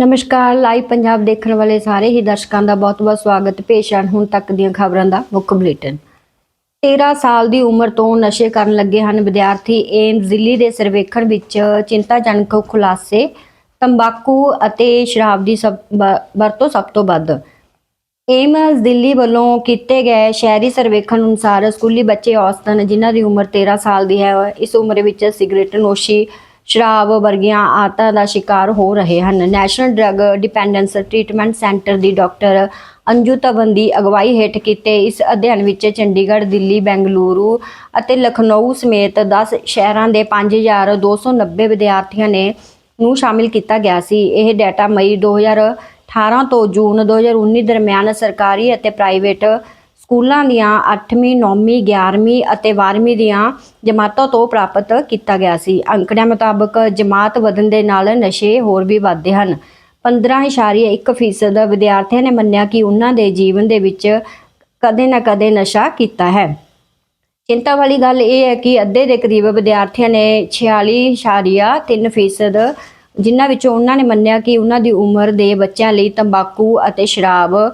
ਨਮਸਕਾਰ, ਲਾਈਵ ਪੰਜਾਬ ਦੇਖਣ ਵਾਲੇ ਸਾਰੇ ਹੀ ਦਰਸ਼ਕਾਂ ਦਾ ਬਹੁਤ-ਬਹੁਤ ਸਵਾਗਤ, ਪੇਸ਼ ਹਨ ਹੁਣ ਤੱਕ ਦੀਆਂ ਖਬਰਾਂ ਦਾ ਮੁੱਖ ਬੁਲੇਟਿਨ। 13 ਸਾਲ ਦੀ ਉਮਰ ਤੋਂ ਨਸ਼ੇ ਕਰਨ ਲੱਗੇ ਹਨ ਵਿਦਿਆਰਥੀ ਏਮਸ ਦਿੱਲੀ ਦੇ ਸਰਵੇਖਣ ਵਿੱਚ ਚਿੰਤਾਜਨਕ ਖੁਲਾਸੇ, ਤੰਬਾਕੂ ਅਤੇ ਸ਼ਰਾਬ ਦੀ ਸਭ ਵਰਤੋਂ ਸਭ ਤੋਂ ਵੱਧ। ਏਮਸ ਦਿੱਲੀ ਵੱਲੋਂ ਕੀਤੇ ਗਏ ਸ਼ਹਿਰੀ ਸਰਵੇਖਣ ਅਨੁਸਾਰ ਸਕੂਲੀ ਬੱਚੇ ਔਸਤਨ ਜਿਨ੍ਹਾਂ ਦੀ ਉਮਰ 13 ਸਾਲ ਦੀ ਹੈ, ਇਸ ਉਮਰ ਵਿੱਚ ਸਿਗਰਟ, ਨੋਸ਼ੀ ਸ਼ਰਾਬ ਵਰਗੀਆਂ ਆਦਤਾਂ ਦਾ ਸ਼ਿਕਾਰ ਹੋ ਰਹੇ ਹਨ। National Drug Dependence Treatment Centre ਦੀ ਡਾਕਟਰ ਅੰਜੂ ਧਵਨ ਦੀ ਅਗਵਾਈ ਹੇਠ ਕੀਤੇ ਇਸ ਅਧਿਐਨ ਵਿੱਚ ਚੰਡੀਗੜ੍ਹ, ਦਿੱਲੀ, ਬੈਂਗਲੁਰੂ ਅਤੇ ਲਖਨਊ ਸਮੇਤ 10 ਸ਼ਹਿਰਾਂ ਦੇ 5290 ਵਿਦਿਆਰਥੀਆਂ ਨੇ ਨੂੰ ਸ਼ਾਮਿਲ ਕੀਤਾ ਗਿਆ ਸੀ। ਇਹ ਡਾਟਾ ਮਈ 2018 ਤੋਂ ਜੂਨ 2019 ਦਰਮਿਆਨ ਸਰਕਾਰੀ ਅਤੇ ਪ੍ਰਾਈਵੇਟ ਸਕੂਲਾਂ ਦੀਆਂ 8ਵੀਂ 9ਵੀਂ 11ਵੀਂ ਅਤੇ 12ਵੀਂ ਦੀਆਂ ਜਮਾਤਾਂ ਤੋਂ ਪ੍ਰਾਪਤ ਕੀਤਾ ਗਿਆ ਸੀ। ਅੰਕੜਿਆਂ ਮੁਤਾਬਕ ਜਮਾਤ ਵਧਣ ਦੇ ਨਾਲ ਨਸ਼ੇ ਹੋਰ ਵੀ ਵੱਧਦੇ ਹਨ। 15.1% ਵਿਦਿਆਰਥੀਆਂ ਨੇ ਮੰਨਿਆ ਕਿ ਉਹਨਾਂ ਦੇ ਜੀਵਨ ਦੇ ਵਿੱਚ ਕਦੇ ਨਾ ਕਦੇ ਨਸ਼ਾ ਕੀਤਾ ਹੈ। ਚਿੰਤਾ ਵਾਲੀ ਗੱਲ ਇਹ ਹੈ ਕਿ ਅੱਧੇ ਦੇ ਕਰੀਬ ਵਿਦਿਆਰਥੀਆਂ ਨੇ 46.3% ਜਿਨ੍ਹਾਂ ਵਿੱਚੋਂ ਉਹਨਾਂ ਨੇ ਮੰਨਿਆ ਕਿ ਉਹਨਾਂ ਦੀ ਉਮਰ ਦੇ ਬੱਚਿਆਂ ਲਈ ਤੰਬਾਕੂ ਅਤੇ ਸ਼ਰਾਬ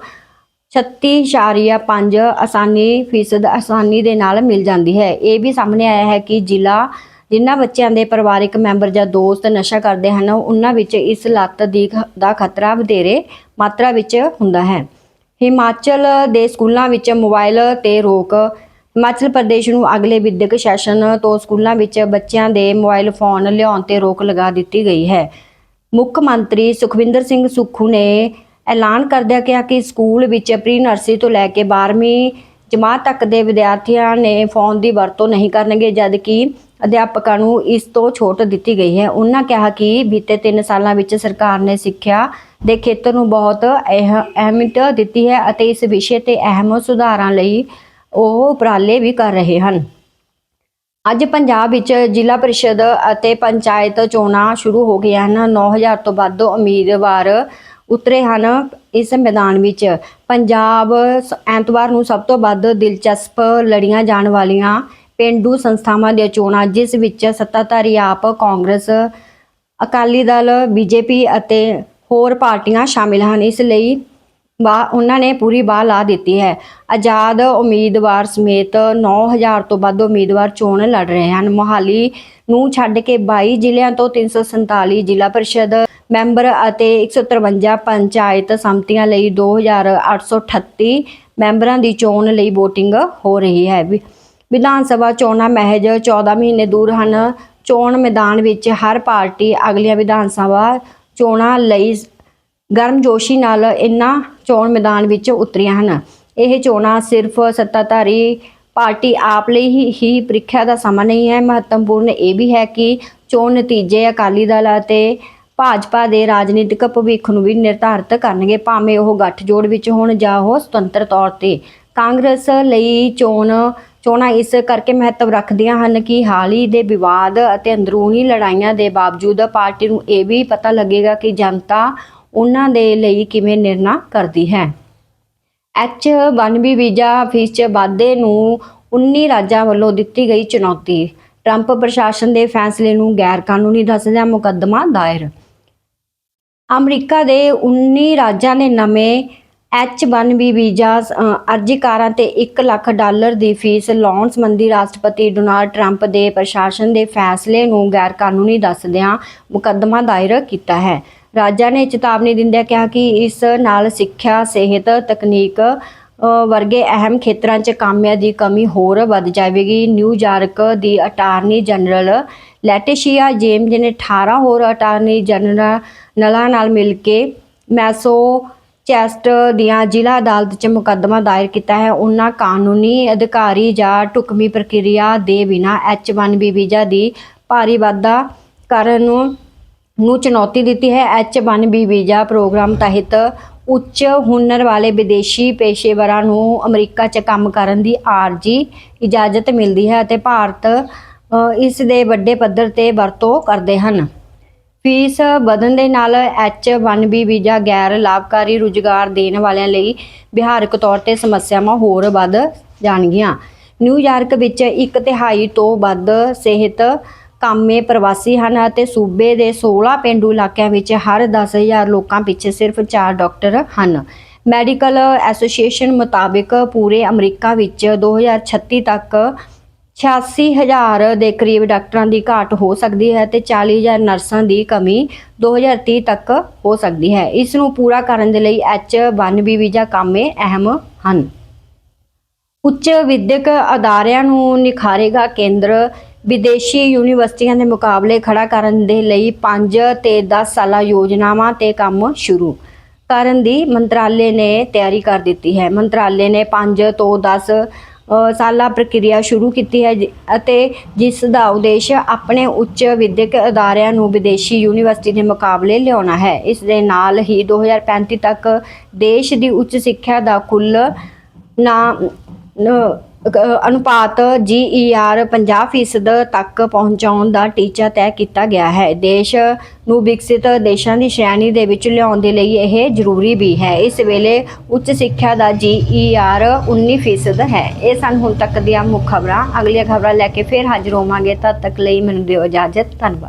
36.5 ਆਸਾਨੀ ਫੀਸਦ ਆਸਾਨੀ ਦੇ ਨਾਲ ਮਿਲ ਜਾਂਦੀ ਹੈ। ਇਹ ਵੀ ਸਾਹਮਣੇ ਆਇਆ ਹੈ ਕਿ ਜ਼ਿਲ੍ਹਾ ਜਿਨ੍ਹਾਂ ਬੱਚਿਆਂ ਦੇ ਪਰਿਵਾਰਕ ਮੈਂਬਰ ਜਾਂ ਦੋਸਤ ਨਸ਼ਾ ਕਰਦੇ ਹਨ, ਉਹਨਾਂ ਵਿੱਚ ਇਸ ਲੱਤ ਦੀ ਖ- ਦਾ ਖਤਰਾ ਵਧੇਰੇ ਮਾਤਰਾ ਵਿੱਚ ਹੁੰਦਾ ਹੈ। ਹਿਮਾਚਲ ਦੇ ਸਕੂਲਾਂ ਵਿੱਚ ਮੋਬਾਈਲ ਤੇ ਰੋਕ, ਹਿਮਾਚਲ ਪ੍ਰਦੇਸ਼ ਨੂੰ ਅਗਲੇ ਵਿਦਿਅਕ ਸੈਸ਼ਨ ਤੋਂ ਸਕੂਲਾਂ ਵਿੱਚ ਬੱਚਿਆਂ ਦੇ ਮੋਬਾਈਲ ਫੋਨ ਲਿਆਉਣ ਤੇ ਰੋਕ ਲਗਾ ਦਿੱਤੀ ਗਈ ਹੈ। ਮੁੱਖ ਮੰਤਰੀ ਸੁਖਵਿੰਦਰ ਸਿੰਘ ਸੁੱਖੂ ਨੇ ਐਲਾਨ ਕਰਦਿਆਂ ਕਿਹਾ ਕਿ ਸਕੂਲ ਵਿੱਚ ਪ੍ਰੀ ਨਰਸਰੀ ਤੋਂ ਲੈ ਕੇ 12ਵੀਂ ਜਮਾਤ ਤੱਕ ਦੇ ਵਿਦਿਆਰਥੀਆਂ ਨੇ ਫੋਨ ਦੀ ਵਰਤੋਂ ਨਹੀਂ ਕਰਨਗੇ, ਜਦਕਿ ਅਧਿਆਪਕਾਂ ਨੂੰ ਇਸ ਤੋਂ ਛੋਟ ਦਿੱਤੀ ਗਈ ਹੈ। ਉਹਨਾਂ ਕਿਹਾ ਕਿ ਬੀਤੇ 3 ਸਾਲਾਂ ਵਿੱਚ ਸਰਕਾਰ ਨੇ ਸਿੱਖਿਆ ਦੇ ਖੇਤਰ ਨੂੰ ਬਹੁਤ ਅਹ- ਅਹਿਮੀਅਤ ਦਿੱਤੀ ਹੈ ਅਤੇ ਇਸ ਵਿਸ਼ੇ ਤੇ ਅਹਿਮ ਸੁਧਾਰਾਂ ਲਈ ਉਹ ਉਪਰਾਲੇ ਵੀ ਕਰ ਰਹੇ ਹਨ। ਅੱਜ ਪੰਜਾਬ ਵਿੱਚ ਜ਼ਿਲ੍ਹਾ ਪਰਿਸ਼ਦ ਅਤੇ ਪੰਚਾਇਤ ਚੋਣਾਂ ਸ਼ੁਰੂ ਹੋ ਗਈਆਂ ਹਨ। 9000 ਤੋਂ ਵੱਧ ਉਮੀਦਵਾਰ ਉਤਰੇ ਹਨ। ਇਸ ਮੈਦਾਨ ਵਿੱਚ ਪੰਜਾਬ ਸ- ਐਤਵਾਰ ਨੂੰ ਸਭ ਤੋਂ ਵੱਧ ਦਿਲਚਸਪ ਲੜੀਆਂ ਜਾਣ ਵਾਲੀਆਂ ਪਿੰਡੂ ਸੰਸਥਾਵਾਂ ਦੀਆਂ ਚੋਣਾਂ, ਜਿਸ ਵਿੱਚ ਸੱਤਾਧਾਰੀ ਆਪ ਕਾਂਗਰਸ, ਅਕਾਲੀ ਦਲ, ਬੀਜੇਪੀ ਅਤੇ ਹੋਰ ਪਾਰਟੀਆਂ ਸ਼ਾਮਿਲ ਹਨ। ਇਸ ਲਈ ਬਾ, ਉਹਨਾਂ ਨੇ ਪੂਰੀ ਬਾਹ ਲਾ ਦਿੱਤੀ ਹੈ। ਆਜ਼ਾਦ ਉਮੀਦਵਾਰ ਸਮੇਤ 9000 ਤੋਂ ਵੱਧ ਉਮੀਦਵਾਰ ਚੋਣ ਲੜ ਰਹੇ ਹਨ। ਮੋਹਾਲੀ ਨੂੰ ਛੱਡ ਕੇ 22 ਜ਼ਿਲ੍ਹਿਆਂ ਤੋਂ 347 ਜ਼ਿਲ੍ਹਾ ਪਰਿਸ਼ਦ, ਮੈਂਬਰ ਅਤੇ 153 ਪੰਚਾਇਤ ਸੰਮਤੀਆਂ ਲਈ 2838 ਮੈਂਬਰਾਂ ਦੀ ਚੋਣ ਲਈ VOTING ਹੋ ਰਹੀ ਹੈ। ਵਿਧਾਨ ਸਭਾ ਚੋਣਾਂ ਮਹਿਜ 14 ਮਹੀਨੇ ਦੂਰ ਹਨ। ਚੋਣ ਮੈਦਾਨ ਵਿੱਚ ਹਰ ਪਾਰਟੀ ਅਗਲੀਆਂ ਵਿਧਾਨ ਸਭਾ ਚੋਣਾਂ ਲਈ ਗਰਮਜੋਸ਼ੀ ਨਾਲ ਇਨ੍ਹਾਂ ਚੋਣ ਮੈਦਾਨ ਵਿੱਚ ਉਤਰੀਆਂ ਹਨ। ਇਹ ਚੋਣਾਂ ਸਿਰਫ ਸੱਤਾਧਾਰੀ ਪਾਰਟੀ ਆਪ ਲਈ ਹੀ ਪ੍ਰੀਖਿਆ ਦਾ ਸਮਾਂ ਨਹੀਂ ਹੈ। ਮਹੱਤਵਪੂਰਨ ਇਹ ਵੀ ਹੈ ਕਿ ਚੋਣ ਨਤੀਜੇ ਅਕਾਲੀ ਦਲ ਅਤੇ ਭਾਜਪਾ ਦੇ ਰਾਜਨੀਤਿਕ ਭਵਿੱਖ ਨੂੰ ਵੀ ਨਿਰਧਾਰਤ ਕਰਨਗੇ। ਭਾਵੇਂ ਉਹ ਗੱਠਜੋੜ ਵਿੱਚ ਹੋਣ ਜਾਂ ਉਹ ਸੁਤੰਤਰ ਤੌਰ ਤੇ। ਕਾਂਗਰਸ ਲਈ ਚੋਣ ਚੋਣਾਂ ਇਸ ਕਰਕੇ ਮਹੱਤਵ ਰੱਖਦੀਆਂ ਹਨ ਕਿ ਹਾਲ ਹੀ ਦੇ ਵਿਵਾਦ ਅਤੇ ਅੰਦਰੂਨੀ ਲੜਾਈਆਂ ਦੇ ਬਾਵਜੂਦ ਪਾਰਟੀ ਨੂੰ ਇਹ ਵੀ ਪਤਾ ਲੱਗੇਗਾ ਕਿ ਜਨਤਾ ਉਹਨਾਂ ਦੇ ਲਈ ਕਿਵੇਂ ਨਿਰਣਾ ਕਰਦੀ ਹੈ? ਐਚ H1B ਵੀਜ਼ਾ ਫੀਸ 'ਚ ਵਾਧੇ ਨੂੰ 19 ਰਾਜਾਂ ਵੱਲੋਂ ਦਿੱਤੀ ਗਈ ਚੁਣੌਤੀ। ਟਰੰਪ ਪ੍ਰਸ਼ਾਸਨ ਦੇ ਫੈਸਲੇ ਨੂੰ ਗੈਰ ਕਾਨੂੰਨੀ ਦੱਸਦਿਆਂ ਮੁਕੱਦਮਾ ਦਾਇਰ। ਅਮਰੀਕਾ ਦੇ 19 ਰਾਜਾਂ ਨੇ ਨਵੇਂ H1B ਵੀਜ਼ਾ ਅਰਜ਼ੀਕਾਰਾਂ ਤੇ 1 ਲੱਖ ਡਾਲਰ ਦੀ ਫੀਸ ਲਾਉਣ ਸੰਬੰਧੀ ਰਾਸ਼ਟਰਪਤੀ ਡੋਨਾਲਡ ਟਰੰਪ ਦੇ ਪ੍ਰਸ਼ਾਸਨ ਦੇ ਫੈਸਲੇ ਨੂੰ ਗੈਰ ਕਾਨੂੰਨੀ ਦੱਸਦਿਆਂ ਮੁਕੱਦਮਾ ਦਾਇਰ ਕੀਤਾ ਹੈ। ਰਾਜਾਂ ਨੇ ਚੇਤਾਵਨੀ ਦਿੰਦਿਆਂ ਕਿਹਾ ਕਿ ਇਸ ਨਾਲ ਸਿੱਖਿਆ, ਸਿਹਤ, ਤਕਨੀਕ ਵਰਗੇ ਅਹਿਮ ਖੇਤਰਾਂ 'ਚ ਕਾਮਿਆਂ ਦੀ ਕਮੀ ਹੋਰ ਵੱਧ ਜਾਵੇਗੀ। ਨਿਊਯਾਰਕ ਦੀ ਅਟਾਰਨੀ ਜਨਰਲ ਲੈਟੀਸ਼ੀਆ ਜੇਮਜ਼ ਨੇ 18 ਹੋਰ ਅਟਾਰਨੀ ਜਨਰਲ ਨਲਾਂ ਨਾਲ ਮਿਲ ਕੇ ਮੈਸੋ ਚੈਸਟ ਦੀਆਂ ਜ਼ਿਲ੍ਹਾ ਅਦਾਲਤ 'ਚ ਮੁਕੱਦਮਾ ਦਾਇਰ ਕੀਤਾ ਹੈ। ਉਹਨਾਂ ਕਾਨੂੰਨੀ ਅਧਿਕਾਰੀ ਜਾਂ ਢੁਕਵੀਂ ਪ੍ਰਕਿਰਿਆ ਦੇ ਬਿਨਾਂ H1B ਵੀਜ਼ਾ ਦੀ ਭਾਰੀ ਵਾਧਾ ਕਰਨ ਨੂੰ ਨੂੰ ਚੁਣੌਤੀ ਦਿੱਤੀ ਹੈ। H1B ਵੀਜ਼ਾ ਪ੍ਰੋਗਰਾਮ ਤਹਿਤ ਉੱਚ ਹੁਨਰ ਵਾਲੇ ਵਿਦੇਸ਼ੀ ਪੇਸ਼ੇਵਰਾਂ ਨੂੰ ਅਮਰੀਕਾ 'ਚ ਕੰਮ ਕਰਨ ਦੀ ਆਰਜੀ ਇਜਾਜ਼ਤ ਮਿਲਦੀ ਹੈ ਅਤੇ ਭਾਰਤ ਅ, ਇਸ ਦੇ ਵੱਡੇ ਪੱਧਰ ਤੇ ਵਰਤੋਂ ਕਰਦੇ ਹਨ। ਫੀਸ ਵਧਣ ਦੇ ਨਾਲ H1B ਵੀਜ਼ਾ ਗੈਰ ਲਾਭਕਾਰੀ ਰੁਜ਼ਗਾਰ ਦੇਣ ਵਾਲਿਆਂ ਲਈ ਵਿਹਾਰਕ ਤੌਰ ਤੇ ਸਮੱਸਿਆਵਾਂ ਹੋਰ ਵੱਧ ਜਾਣਗੀਆਂ। ਨਿਊਯਾਰਕ ਵਿੱਚ ਇੱਕ ਤਿਹਾਈ ਤੋਂ ਵੱਧ ਸਿਹਤ ਕਾਮੇ ਪ੍ਰਵਾਸੀ ਹਨ ਅਤੇ ਸੂਬੇ ਦੇ 16 ਪਿੰਡੂ ਇਲਾਕਿਆਂ ਵਿੱਚ ਹਰ 10000 ਲੋਕਾਂ ਪਿੱਛੇ ਸਿਰਫ 4 ਡਾਕਟਰ ਹਨ। ਮੈਡੀਕਲ ਐਸੋਸੀਏਸ਼ਨ ਮੁਤਾਬਿਕ ਪੂਰੇ ਅਮਰੀਕਾ ਵਿੱਚ 2036 ਤੱਕ 86000 ਦੇ ਕਰੀਬ ਡਾਕਟਰਾਂ ਦੀ ਘਾਟ ਹੋ ਸਕਦੀ ਹੈ ਤੇ 40000 ਨਰਸਾਂ ਦੀ ਕਮੀ 2030 ਤੱਕ ਹੋ ਸਕਦੀ ਹੈ। ਇਸ ਨੂੰ ਪੂਰਾ ਕਰਨ ਦੇ ਲਈ H1B ਵੀਜ਼ਾ ਕਾਮੇ ਅਹਿਮ ਹਨ। ਉੱਚ ਵਿਦਿਅਕ ਅਦਾਰਿਆਂ ਨੂੰ ਨਿਖਾਰੇਗਾ ਕੇਂਦਰ ਵਿਦੇਸ਼ੀ ਯੂਨੀਵਰਸਿਟੀਆਂ ਦੇ ਮੁਕਾਬਲੇ ਖੜਾ ਕਰਨ ਦੇ ਲਈ 5 ਤੇ 10 ਸਾਲਾ ਯੋਜਨਾਵਾਂ ਤੇ ਕੰਮ ਸ਼ੁਰੂ ਕਰਨ ਦੀ ਮੰਤਰਾਲੇ ਨੇ ਤਿਆਰੀ ਕਰ ਦਿੱਤੀ ਹੈ। ਮੰਤਰਾਲੇ ਨੇ 5 ਤੋਂ 10 ਅ, ਸਾਲਾ ਪ੍ਰਕਿਰਿਆ ਸ਼ੁਰੂ ਕੀਤੀ ਹੈ ਜਿ- ਅਤੇ ਜਿਸ ਦਾ ਉਦੇਸ਼ ਆਪਣੇ ਉੱਚ ਵਿਦਿਅਕ ਅਦਾਰਿਆਂ ਨੂੰ ਵਿਦੇਸ਼ੀ ਯੂਨੀਵਰਸਿਟੀ ਦੇ ਮੁਕਾਬਲੇ ਲਿਆਉਣਾ ਹੈ। ਇਸ ਦੇ ਨਾਲ ਹੀ 2035 ਤੱਕ ਦੇਸ਼ ਦੀ ਉੱਚ ਸਿੱਖਿਆ ਦਾ ਕੁੱਲ ਨਾ ਨ- ਅਨੁਪਾਤ ਜੀਈਆਰ 50% ਤੱਕ ਪਹੁੰਚਾਉਣ ਦਾ ਟੀਚਾ ਤੈਅ ਕੀਤਾ ਗਿਆ ਹੈ। ਦੇਸ਼ ਨੂੰ ਵਿਕਸਿਤ ਦੇਸ਼ਾਂ ਦੀ ਸ਼੍ਰੇਣੀ ਦੇ ਵਿੱਚ ਲਿਆਉਣ ਦੇ ਲਈ ਇਹ ਜ਼ਰੂਰੀ ਵੀ ਹੈ। ਇਸ ਵੇਲੇ ਉੱਚ ਸਿੱਖਿਆ ਦਾ ਜੀਈਆਰ 19% ਹੈ। ਇਹ ਸਨ ਹੁਣ ਤੱਕ ਦੀਆਂ ਮੁੱਖ ਖਬਰਾਂ। ਅਗਲੀਆਂ ਖਬਰਾਂ ਲੈ ਕੇ ਫਿਰ ਹਾਜ਼ਰ ਹੋਵਾਂਗੇ। ਤਦ ਤੱਕ ਲਈ ਮੈਨੂੰ ਦਿਓ ਇਜਾਜ਼ਤ। ਧੰਨਵਾਦ।